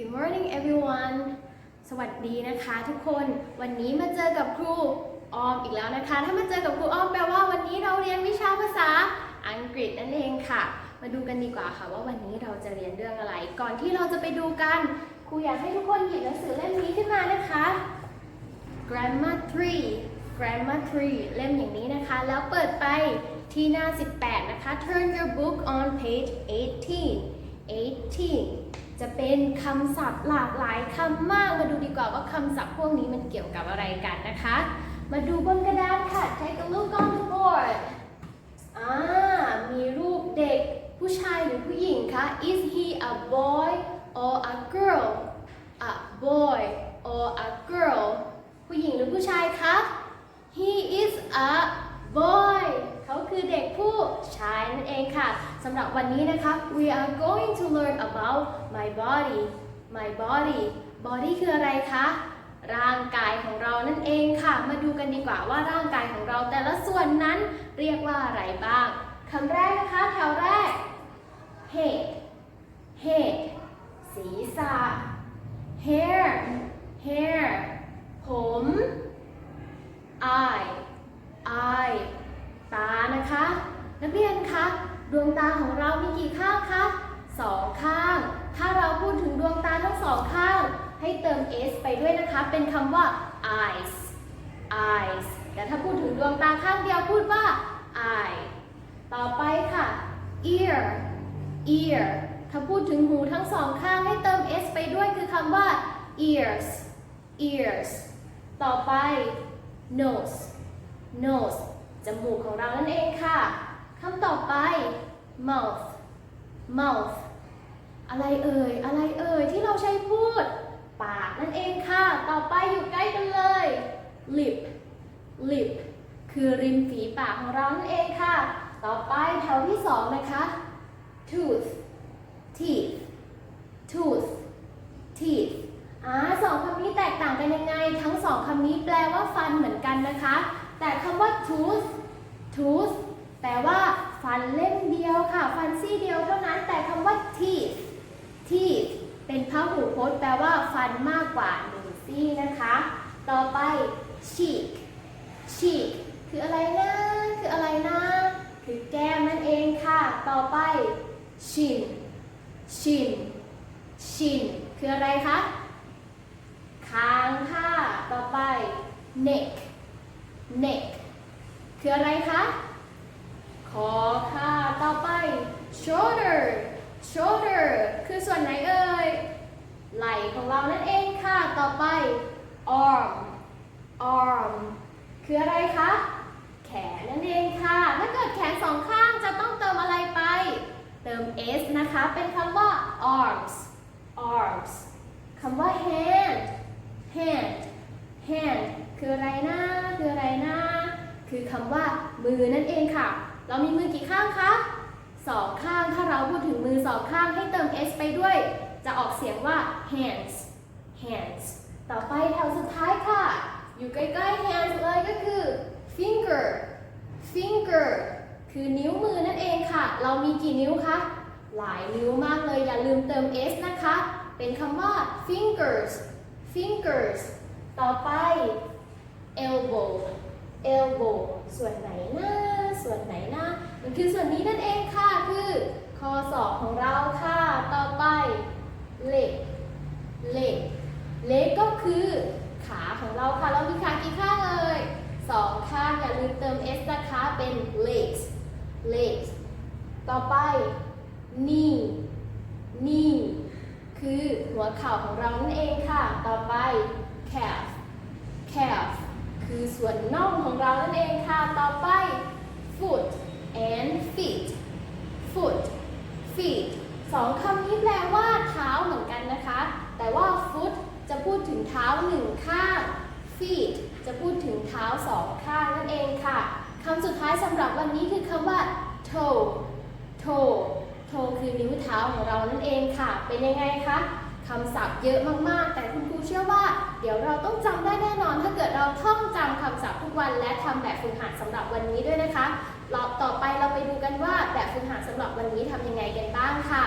Good morning everyone สวัสดีนะคะทุกคนวันนี้มาเจอกับครูออมอีกแล้วนะคะ ถ้ามาเจอกับครูออมแปลว่าวันนี้เราเรียนวิชาภาษาอังกฤษนั่นเองค่ะ มาดูกันดีกว่าค่ะว่าวันนี้เราจะเรียนเรื่องอะไร ก่อนที่เราจะไปดูกันครูอยากให้ทุกคนหยิบหนังสือเล่มนี้ขึ้นมานะคะ Grammar 3 Grammar 3 เล่มอย่างนี้นะคะ แล้วเปิดไปที่หน้า 18 นะคะ Turn your book on page 18 18 จะเป็นคำศัพท์หลากหลายคำมาก มาดูดีกว่าว่าคำศัพท์พวกนี้มันเกี่ยวกับอะไรกันนะคะ มาดูบนกระดานค่ะ Take a look on the board อ่ามีรูปเด็กผู้ชายหรือผู้หญิงคะ Is he a boy or a girl a boy or a girl ผู้หญิงหรือผู้ชายคะ He is a boy เขาคือ ชายนั่นเองค่ะสำหรับวันนี้นะคะ we are going to learn about my body my body body คืออะไรคะร่างกายของเรานั่นเองค่ะ มาดูกันดีกว่าว่าร่างกายของเราแต่ละส่วนนั้นเรียกว่าอะไรบ้างคำแรกนะคะแถวแรก head head ศีรษะ hair hair ผม eye eye ตานะคะ นักเรียนคะ ดวงตาของเรามีกี่ข้างคะสองข้าง ถ้าเราพูดถึงดวงตาทั้งสองข้าง ให้เติม s ไปด้วยนะคะ เป็นคำว่า eyes eyes แต่ถ้าพูดถึงดวงตาข้างเดียวพูดว่า eye ต่อไปค่ะ ear ear ถ้าพูดถึงหูทั้งสองข้างให้เติม s ไปด้วยคือคำว่า ears ears ต่อไป nose nose จมูกของเรานั่นเองค่ะ คำต่อไป mouth mouth อะไรเอ่ย อะไรเอ่ย ที่เราใช้พูด ปากนั่นเองค่ะ ต่อไปอยู่ใกล้กันเลย lip lip คือริมฝีปากของเรานั่นเองค่ะ ต่อไปแถวที่สองนะคะ tooth teeth tooth teeth อ่าสองคำนี้แตกต่างกันยังไง ทั้งสองคำนี้แปลว่าฟันเหมือนกันนะคะ แต่คำว่า tooth tooth แปลว่า ฟันเล่มเดียวค่ะ ฟันซี่เดียวเท่านั้น แต่คำว่า teeth teeth เป็นพหูพจน์แปลว่าฟันมากกว่าหนึ่งซี่นะคะ ต่อไป cheek cheek คืออะไรนะ คืออะไรนะ คือแก้มนั่นเองค่ะ ต่อไป chin chin chin คืออะไรคะคางค่ะ ต่อไป neck neck คืออะไรคะ คอค่ะต่อไป shoulder shoulder คือส่วนไหนเอ่ย ไหล่ของเรานั่นเองค่ะ ต่อไป arm arm คืออะไรคะ แขนนั่นเองค่ะ ถ้าเกิดแขนสองข้างจะต้องเติมอะไรไป เติม s นะคะ เป็นคำว่า arms arms คำว่า hand hand hand คืออะไรนะ คืออะไรนะ คือคำว่ามือนั่นเองค่ะ เรามีมือกี่ข้างคะสองข้างถ้าเราพูดถึงมือสองข้างให้เติม s ไปด้วย จะออกเสียงว่า hands hands ต่อไปแถวสุดท้ายค่ะ อยู่ใกล้ๆ hands เลยก็คือ finger finger คือนิ้วมือนั่นเองค่ะ เรามีกี่นิ้วคะ หลายนิ้วมากเลย อย่าลืมเติม s นะคะ เป็นคำว่า fingers fingers ต่อไป elbow elbow ส่วนไหนนะ ส่วนไหนนะมันคือส่วนนี้นั่นเองค่ะ คือข้อศอกของเราค่ะ ต่อไป leg leg leg ก็คือขาของเราค่ะ เรามีขากี่ข้างเอ่ยสองข้างอย่าลืมเติม s นะคะเป็น legs legs ต่อไป knee knee คือหัวเข่าของเรานั่นเองค่ะ ต่อไป calf calf คือส่วนน่องของเรานั่นเองค่ะ ต่อไป foot and feet foot feet สองคำนี้แปลว่าเท้าเหมือนกันนะคะ แต่ว่า foot จะพูดถึงเท้าหนึ่งข้าง feet จะพูดถึงเท้าสองข้างนั่นเองค่ะคำสุดท้ายสำหรับวันนี้คือคำว่า toe toe toe คือนิ้วเท้าของเรานั่นเองค่ะ เป็นยังไงคะคำศัพท์เยอะมากๆ แต่คุณครูเชื่อว่า เดี๋ยวเราต้องจำได้แน่นอน วันและทำแบบฝึกหัดสำหรับวันนี้ด้วยนะคะเราต่อไปเราไปดูกันว่าแบบฝึกหัดสำหรับวันนี้ทำยังไงกันบ้างค่ะ